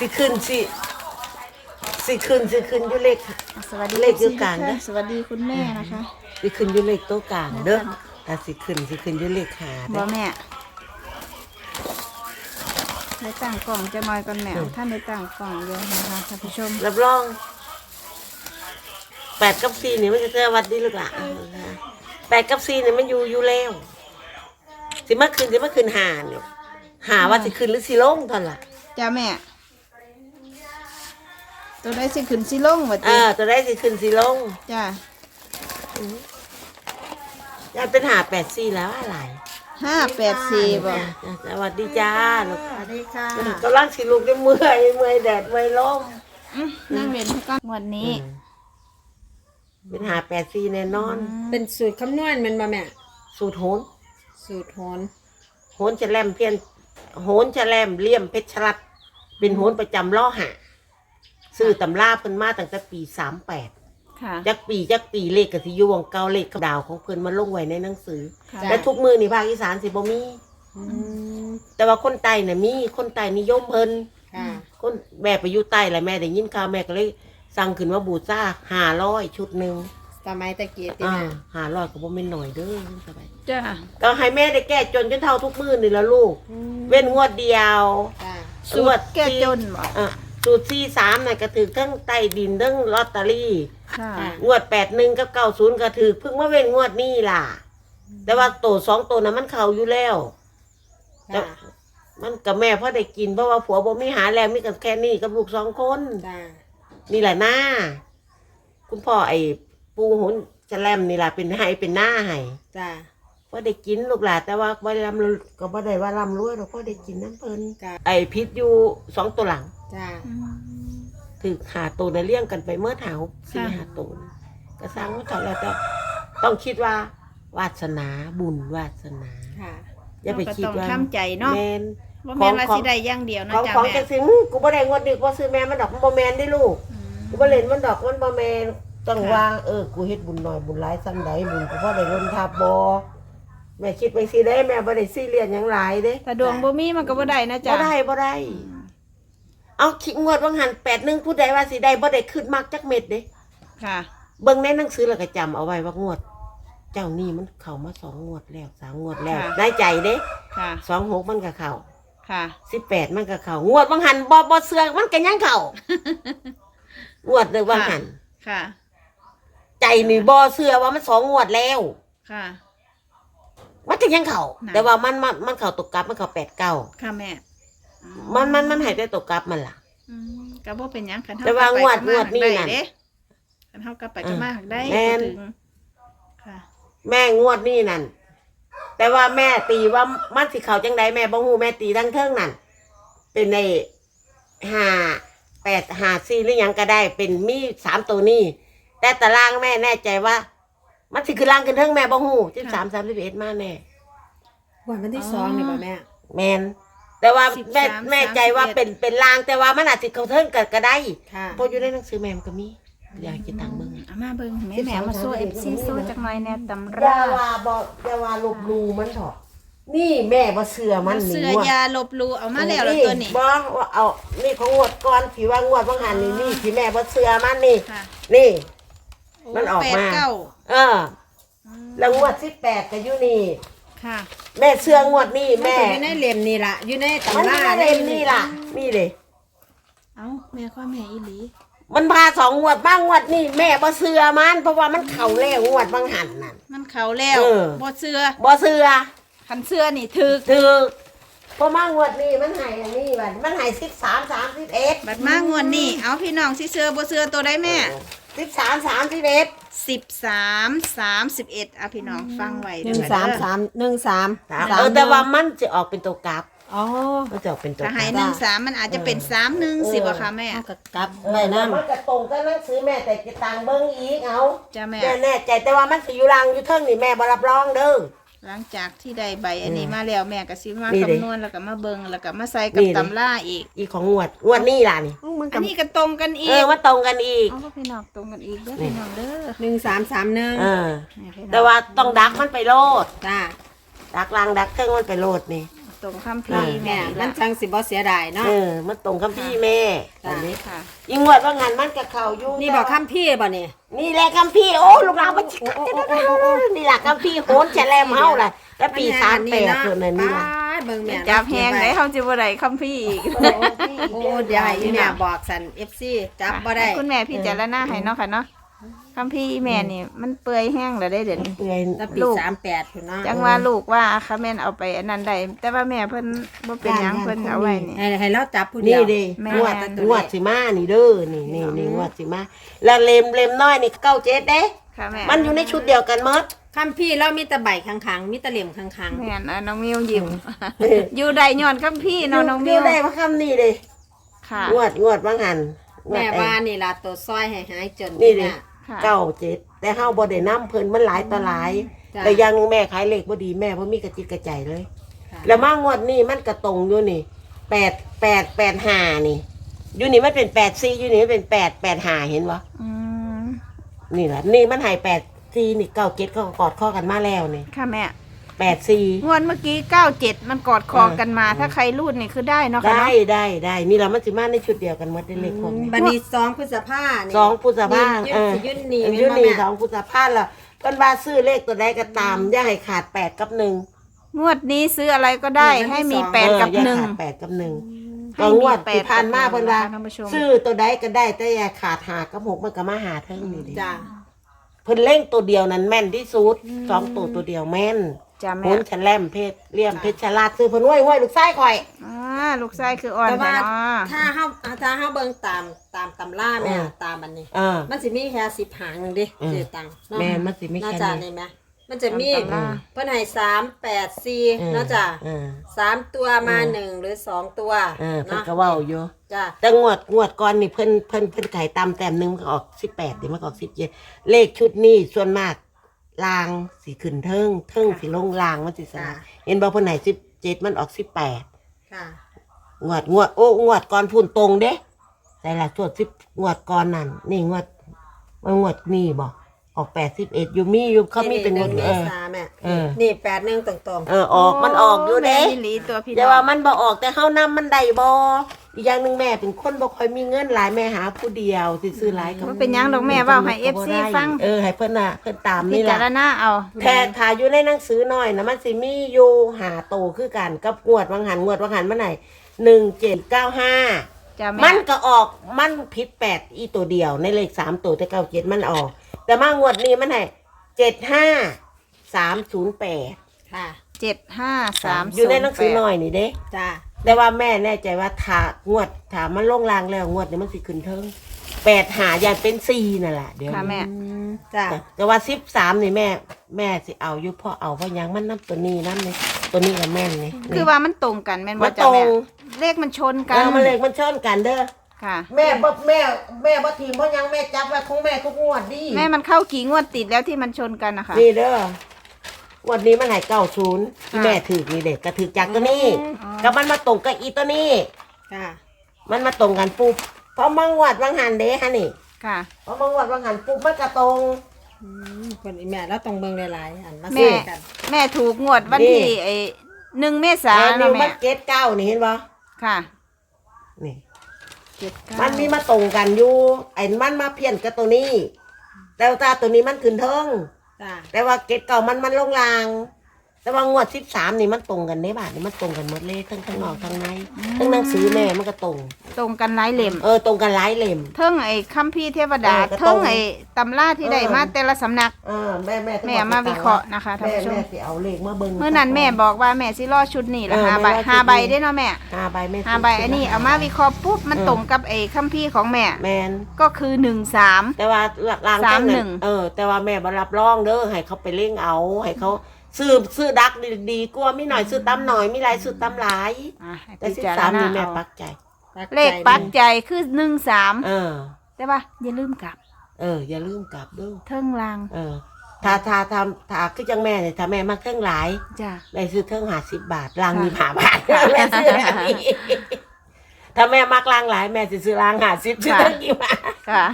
สิขึ้นสิสิขึ้นสิขึ้นอยู่เลข สวัสดีเลขอยู่กลางนะ สวัสดีคุณแม่นะคะสิขึ้นอยู่เลขโต๊ะกลางเด้อถ้าสิขึ้นสิขึ้นอยู่เลขหาบเด้ออแม่ได้ตั้งกล่องจะน้อยก่อนแม่อืมท่านได้ตั้งกล่องเยอะนะคะท่านผู้ชมรับรองแปดกับสี่นี่มันจะเจอวัดดีหรือเปล่าแปดกับสี่นี่มันอยู่อยู่แล้วสิมาขึ้นสิมาขึ้นหาเนี่ยหาว่าสิขึ้นหรือสิลงเท่านั้นล่ะจ้าแม่ ตัวได้สิขึ้นสิลงวะเอจีอตัวได้สิขึ้นสิลงจ้ายายเป็นหาแปดสี่แล้วอะไรห้าแปดสี่บ่จ้ะจ้ะสวัสดีจ้าลูกสวัสดีค่ะกำลังสิลูกได้เมื่อยเมื่อยแดดเมื่อยลมอืมนั่งเรียนให้ก่อนงวันนี้ เป็นหาแปดสี่แน่นอน เป็นสูตรคำนวณแมันบ่แม่ สูตรโหนสูตรโหนโหนจะแลมเพี้ยนโหนจะแลมเลี่ยมเพชรรัตน์เป็นโหนประจำล่อหา ซื้อตำราเพิ่นมาตั้งแต่ปีสามแปดค่ะ จักปีจักปีเลขกับสิอยูวงเก่าเลขกับดาวของเพิ่นมาลงไว้ในหนังสือ ค่ะ และทุกมือนี่ภาคอีสานสิบ่มี อืมแต่ว่าคนใต้น่ะมีคนใต้นิยมเพิ่นค่ะ คนแม่ไปอยู่ใต้แหละแม่ได้ยินข่าวแม่ก็เลยสั่งขึ้นว่าบูชาห้าร้อยชุดหนึ่งสมัยตะกี้ติอ่าแม่ห้าร้อยก็บ่แม่นหน่อยเด้อสบายจ้าก็ให้แม่ได้แก้จนจนเท่าทุกมื้อนี่ละลูกอืมเว้นงวดเดียวจ้าสูตรแก้จนบ่ อะ สูตรสี่สามน่ะก็ถือทั้งใต้ดินทั้งลอตเตอรี่ค่ะ งวดแปดหนึ่งกับเก้าศูนย์ก็ถือเพิ่งมาเว้นงวดนี้ล่ะ แต่ว่าโตสองตัวน่ะมันเข้าอยู่แล้ว จ้ามันกับแม่พ่อได้กินเพราะว่าผัวบ่มีหาแล้วมีกับแค่นี้กับลูกสองคน จ้านี่แหละหน้า คุณพ่อไอ้ปูหุนจะแลมนี่แหละเป็นให้เป็นหน้าให้จ้า ว่าได้กินลูกหลานแต่ว่าบ่ได้ร่ำรวยก็บ่ได้ว่าร่ำรวยเราก็ได้กินน้ำเพิ่นจ้าไอ้พิษอยู่สองตัวหลัง จ้าอืมถือหาตัวในเลี้ยงกันไปเมื่อเถาสี่ค่ะหาตัวน่ะก็สร้างว่าเถาแล้วแต่ต้องคิดว่า วาสนาบุญวาสนา ค่ะอย่าไปคิดว่าเราก็ต้องทำใจเนาะ แมนว่าแม่นว่าของ สิได้อย่างเดียวขนะองจ้าของแม่จังสิอื้อกูบ่ได้งวดดึกว่าซื้อแม่มันดอกมันบ่แมนได้ลูก อืม กูบ่เล่นมันดอกมันบ่แมนต้องค่ะวางเออกูเฮ็ดบุญหน่อยบุญหลายซ้ำใดบุญกูบ่ได้เงินทับบ่ แม่คิดไปสิได้แม่บ่ได้ซีเรียสหยังหลายเด้ถ้าดวงบ่มีมันก็บ่ได้นะบ่จ้าได้บ่ได้ เอาคิดงวดว่างหัน81ผู้ใดว่าสิได้บ่ได้ขึ้นมากจักเม็ดเด้ค่ะ เบิ่งในหนังสือแล้วก็จำเอาไว้ว่างวด เจ้านี่มันเข้ามาสองงวดแล้วสามงวดแล้วค่ะ ได้ใจเด้ค่ะ สองหกมันก็เข้าค่ะ สิบแปดมันก็เข้างวดว่างหันบ่บ่เสือกมันก็ยังเข้างวดเด้อว่างหัน ค่ะ ใจนี่บ่เสือว่ามันสองงวดแล้ว ค่ะ มันก็ยังเข้าน่ะ แต่ว่ามันมันมันเข้าตกกลับมันเข้าแปดเก้าค่ะแม่อืมันมันมันให้ได้ตกกลับมันล่ะ อืมก็บ่เป็นหยังคันเฮาแต่ว่างวดกลับไปงวดนี่ก็น่ะมาได้เด้คันเฮากลับไปก็มาหักได้แม่น บ่ถึงค่ะ แม่งวดนี่นั่นแต่ว่าแม่ตีว่ามันสิเข้าจังใดแม่บ่ฮู้แม่ตีทั้งเทิงนั่นเป็นในห้าแปดห้าสี่หรือหยังก็ได้ เป็นมีสามตัวนี้แต่ตารางแม่แน่ใจว่า มันสิขึ้นล่างขึ้นเทิงแม่บ่ฮู้สิบสามสามสิบเอ็ดมาแน่วันวันที่อ๋อสองนี่บ่แม่ แมนแต่ว่าสิบแม่สามแม่ใจว่าสามสิบเอ็ดเป็นเป็นลางแต่ว่ามันอาจจะเขาเทิงกันก็ได้ค่ะ เพราะอยู่ในหนังสือแม่มันก็มีอยากจะตังเบิ่งเอามาเบิ่งแม่สิบแม่สามมาโซ่สามสิบ FC เอ็ดโซ่จักหน่อยแน่ตำอราย่าว่าบอกอย่าว่าลบหลูมันเถอะนี่แม่บ่เสือมันเสื้นี่อยาลบหลูเอามาแล้วแล้วตัวนี้ บ่ว่าเอา นี่ของงวดก่อนที่ว่างวดบางหันนี่นี่ที่แม่บ่เสือมันนี่ ค่ะนี่ มันออกมาแปดเก้า เออแล้วงวด18ก็อยู่นี่ ค่ะแม่เสืองวดนี่แม่แม่อยู่ในเล่มนี่ล่ะอยู่ในมันตำราไม่ได้เล่นนี่ล่ะ นี่เลยเอ้าแม่ข้อแม่อีหลีมันพาสองงวดบ้างงวดนี่แม่บ่เสือมันเพราะว่ามันเข่าแล้วงวดบางหันนั่น มันเข้าแล้วเออ บ่เสื้อบ่เสือคันเสื้อนี่ถึกถือเพราะมางวดนี่มันใหายอันนี้บัดมันใหายสิบสามสามสิบเอ็ดบัดมางวดนี้เอาพี่น้องสิเสื้อบ่เสื้อตัวใดแม่สิบสามสามสิบเอ็ด สิบสามสามสิบเอ็ดอะพี่น้องฟังไว้หเด้นึ่งอสามเด้อสามหนึ่งสามเออแต่ว่ามันจะออกเป็นตัวกราฟอ๋อมันจะออกเป็นตัวถ้ากราให้ฟหนึ่งสามมันอาจจะเป็นสามหนึ่งสิบ่ค่ะแม่เอากกลับเออไว้แล้วนำมันจะตรงกับหนังสือแม่แต่จะต่างเบิ้งอีกเอาจ้าแม่แม่แน่ใจแต่ว่ามันสิอยู่รังอยู่เทิงนี่แม่บ่รับรองเด้อ หลังจากที่ได้ใบอันนี้มาแล้วแม่ก็สิมานี่เด้ คำนวณแล้วก็มาเบิ่งแล้วก็มาใส่กับนี่เด้ตำราอีก อีกของงวดงวดนี่ล่ะนี่มันอักับนนี้ก็ตรงกันอีเอกอมันตรงกันอีก เอาพี่น้องตรงกันอีกเด้อพี่น้องเด้อหนึ่งสามสามหนึ่งเออ นี่พี่น้องแต่ว่าต้องดักมันไปโลด จ้าดักลังดักเครื่องมันไปโลดนี่ค ตรงคัมเนาะภีร์แม่แม่มันจังสิบ่เสียดายเนาะเออ มันตรงคำพี่แม่ตอนนี้ค่ะ ยิงวดว่างานมันกับเขาอยู่นี่บอกคำพี่บ่เนี่ยนี่แหละคำพี่โอ้ลูกเรามันชินี่แหละคำพี่โหนแฉลมเฮาล่ะแล้วปีสามแปดส่วนนั้นนี่ล่ะป้าดเบิ่งแม่จับแหงได้เขาจะบ่ได้คัมภีร์อีกโอ้เดี๋ยวให้อีแม่บอกสัน FC จับบ่ได้ คุณแม่พี่จารณาให้เนาะค่ะเนาะ คัมภีร์แม่นี่ มันเปื่อยแห้งแล้วได้เดี๋ยวนี้ เปื่อยแล้วปีลูก38พุ่นเนาะจังว่าลูกว่าค่ะแม่นเอาไปอันนั้นได้แต่ว่าแม่เพิ่นบ่เป็นหยังเพิ่นเอาไว้นี่ ให้ให้เราจับผู้เดีนี่ยวเด้แม่ งวดงวดสิมานี่เด้อนี่นี่นี่งวดสิมาแล้วเลมเลมน้อยนี่เก้าเจ็ดเด้ค่ะแม่มันอยู่ในชุดเดียวกันหมดคำพี่เรามีแต่ใบข้างๆมีแต่เหลี่ยมข้างแม่นอะน้องมิวยิ้มเอออยู่ได้ย้อนคัมภีร์เนาะน้องมิยู่วได้ว่าคำนี้เด้ค่ะงวดงวดว่างหันๆงวแม่ดไอ้ ว่านี่ล่ะตัวซอยให้หายจนนี่เด้ะ ค่ะ เก้าเจ็ดแต่เฮาบ่ได้นํเพิ่นมันหลายต่อหลาย จ้ะ แต่อยังแม่ขายเลขบ่ดีแม่บ่มีกระจิตกระใจเลย ค่ะแล้วมางวดนี้มันกระตรงอยู่นี่แปดแปดแปดห้านี่ อยู่นี่มันเป็นแปดสี่อยู่นี่มันเป็นแปดแปดห้าเห็นวะอืมนี่แหละนี่มันใหายแปดสี่นี่เก้าเจ็ดก็กอดข้อกันมาแล้วนี่ค่ะแม่ แปดสี่งวดเมื่อกี้97มันกอดคอกันมา ถ้าใครรูดนี่คือได้เนาะค่ะได้เนาะ ได้ได้นี่เรามันสิมาในชุดเดียวกันหมดได้เลขพวกนี้บัดนี้สองพฤษภานี่สองพุทธภานี่เออยุ่นนี่ยุ่นนี่แม่สองพุทธภาแล้วเพิ่นว่าซื้อเลขตัวใดก็ตามอย่าให้ขาดแปดกับหนึ่งงวดนี้ซื้ออะไรก็ได้ให้มีแปดกับเอออย่าหนึ่งขาดแปดกับหนึ่งให้ก็มีงวดแปดที่ผ่านมากับหนึ่เพิ่นงว่านะคะท่านผู้ชม ซื้อตัวใดก็ได้แต่อย่าขาดหากับหกมันก็มาหาเท่านี้ดิจ้าเพิ่นเล่งตัวเดียวนั้นแม่นที่สุดสองตัวตัวเดียวแม่น จ้าโหแม่นฉลมเพชรเลี่ยมเพชรฉลาดซื้อเพิ่นห้วยห้วยลูกไส้ข่อย อ่าลูกชายคืออ่อนแต่แต่ว่าเนาะถ้าเฮาถ้าเฮาเบิ่งตามตามตำราแม่เออตามอันนี้ เออ มันสิมีแค่10หางหนึงดิอืมเจตังเนาะแม่มันสิมีแค่น่าจะนี้นี่ไหมมันจะมีตามตำราเพิ่นให้3 8 4เนาะจ้ะเออ สามตัวมาเออหนึ่งหรือสองตัวเออเพิ่นเนาะก็เว้าอยู่ จ้ะแต่งวดงวดก่อนนี่เพิ่นเพิ่นเพิ่นขายตามแต้มหนึงมันก็ออก 18เดี๋ยวมันก็ออก17เลขชุดนี้ส่วนมาก ลางสิขึ้นเทิงเทิงสิลงลางมันสิสลับเห็นบ่เพิ่นให้17มันออก18ค่ะงวดงวดโอ้งวดก่อนพุ่นตรงเด้แต่ละส่วนสิบงวดก่อนนั่นนี่งวดว่างวดนี่บอกออกแปดสิบเอ็ดอยู่มีอยู่เขามีเป็นงวดเมเออษาแม่เออนี่แปดหนึ่งตรงเออออกมันออกอยู่เด้แม่หลีตัวพี่แต่น้อว่างมันบ่ออกแต่เขานำมันได้บ่ อีกอย่างหนึ่งแม่เป็นคนบ่ค่อยมีเงินหลายแม่หาผู้เดียวสิซื้อหลายก็มันเป็นหยังดอกแม่เว่าให้เอฟซีฟัง เออให้เพิ่นน่ะเพิ่นตามพินี่จาล่ะ รณาเอาแท้ถ่ายอยู่ในหนังสือหน่อยนะมันสิมีอยู่หาโตคือกันกับงวดวังหันงวดวังหันเมื่อไหร่หนึ่งเจ็ดเก้าห้าจ้าแม่ มันก็ออกมันผิดแปดอีตัวเดียวในเลขสามตัวแต่เก้าเจ็ดมันออก แต่มางวดนี้มันให้เจ็ดห้าสามศูนย์แปดๆค่ะเจ็ดห้าสามอยู่ในหนังสือหน่อยนี่เด้จ้า แต่ว่าแม่แน่ใจว่าถางวดถามันลงรางแล้วงวดนี้มันสิขึ้นเทิงแปดหายันเป็นสี่นั่นแหละเดี๋ยวค่ะนี้แม่ จ้าแต่แต่ว่าสิบสามนี่แม่ แม่สิเอาอยู่เพราะเอาเพราะหยังมันน้ำตัวนี้น้ำนี่ตัวนี้กับแม่นนี่คือว่ามันตรงกันแม่นมัว่านจ้าตรแม่งเลขมันชนกัเอนอมันเลยมันชนกันเด้อค่ะ แม่บ่แม่แม่บ่ทีมเพราะหยังแม่จับไว้ของแม่ทุกงวดดิแม่มันเข้ากี่งวดติดแล้วที่มันชนกันนะคะนี่เด้อวันนี้มันใหายเก้าศูนย์ค่ะแม่ถือนี่เด็กก็ถือจากตัวนี้ กับมันมาตรงกับอีตัวนี้ ค่ะ มันมาตรงกันปุ๊บเพราะมังวัดวังหันเด้ฮะนี่ค่ะ เพราะมังวัดวังหันปุ๊บมันก็ตรง อืมคนอีแม่แล้วต้องเบิ่งหลายๆอันมาแม่ซื้อกัน แม่ถูกงวดวันนี่ที่ ไอ้หนึ่งเมษาไอ้นะนิวแม่มันเกตเก้านี่เห็นปะค่ะนี่ เจ็ดเก้ามันมีมาตรงกันอยู่ไอ้มันมาเพี้ยนกับตัวนี้แต่ว่าตัวนี้มันขึ้นเทิง จ้าแต่ว่าเกตเก่ามันมันลงลาง แต่ว่างวดสิบสามนี่มันตรงกันได้บาทนี่มันตรงกันหมดเลยทั้งข้างนอกทั้งในทั้งหนังสือแม่มันก็ตรง ตรงกันหลายเหลี่ยมเออตรงกันหลายเล่ม เทิงไอ้คัมภีร์เทวดาเออก็ตรง เทิงไอ้ตำราที่ได้เออมาแต่ละสำนัก เออแม่แม่ต้องแม่บอกมาไปวิเคราะห์นะคะท่านแม่ผู้ชม แม่สิเอาเลขมาเบิ่ง เมื่อนั้นแม่บอกว่าแม่สิรอชุดนี้ละเออห้าใบแม่รอชุดนี้ ห้าใบได้เนาะแม่ห้าใบแม่ห้าใบอันนี้เอามาวิเคราะห์ปุ๊บมันเออตรงกับไอ้คัมภีร์ของแม่ แมน ก็คือหนึ่งสาม แต่ว่าลางสามจัหนึ่ง เออ แต่ว่าแม่บ่รับรองเด้อให้เขาไปเล่งเอา ให้เขา ซื้อซื้อดักดีดีกว่ามีหน่อยซื้อตำหน่อยมีหลายซื้อตำหลาย อะให้แต่พิสิบจารสามณานี่แม่เอาปักใจ เลขปัจจัยคือหนึ่งสามเออ แต่ว่าอย่าลืมกลับเออ อย่าลืมกลับเด้อเทิงลางเออถ้าถ้าทำถ้าคือจังแม่เนี่ยถ้าแม่มาเครื่องหลาย จ้ะ แม่ซื้อเครื่องหาสิบบาทลางค่ะมีหาบาทแม่ซื้อแบบนี้ถ้าแม่มักลางหลาย แม่จะซื้อลางหาสิบซื้อเครื่องกี่บาท ค่ะ